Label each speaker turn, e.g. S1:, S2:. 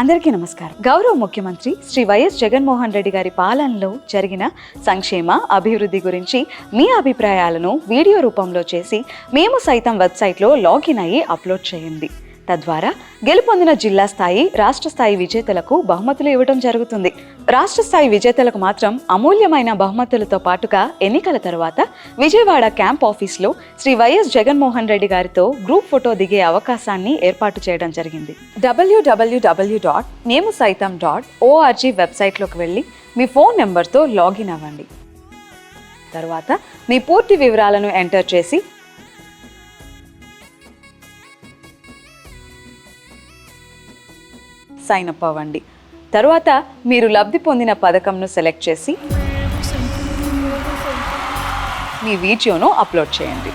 S1: అందరికీ నమస్కారం. గౌరవ ముఖ్యమంత్రి శ్రీ వైఎస్ జగన్మోహన్ రెడ్డి గారి పాలనలో జరిగిన సంక్షేమ అభివృద్ధి గురించి మీ అభిప్రాయాలను వీడియో రూపంలో చేసి మేము సైతం వెబ్సైట్లో లాగిన్ అయ్యి అప్లోడ్ చేయండి. తద్వారా గెలుపొందిన జిల్లా స్థాయి రాష్ట్ర స్థాయి విజేతలకు బహుమతులు ఇవ్వడం జరుగుతుంది. రాష్ట్ర స్థాయి విజేతలకు మాత్రం అమూల్యమైన బహుమతులతో పాటుగా ఎన్నికల తర్వాత విజయవాడ క్యాంప్ ఆఫీస్లో శ్రీ వైఎస్ జగన్మోహన్ రెడ్డి గారితో గ్రూప్ ఫోటో దిగే అవకాశాన్ని ఏర్పాటు చేయడం జరిగింది. డబ్ల్యూడబ్ల్యూడబ్ల్యూ డాట్ మేము సైతం డాట్ ఓఆర్జీ వెబ్సైట్లోకి వెళ్ళి మీ ఫోన్ నెంబర్తో లాగిన్ అవ్వండి. తర్వాత మీ పూర్తి వివరాలను ఎంటర్ చేసి సైన్ అప్ అవ్వండి. తర్వాత మీరు లబ్ధి పొందిన పథకంను సెలెక్ట్ చేసి మీ వీడియోను అప్లోడ్ చేయండి.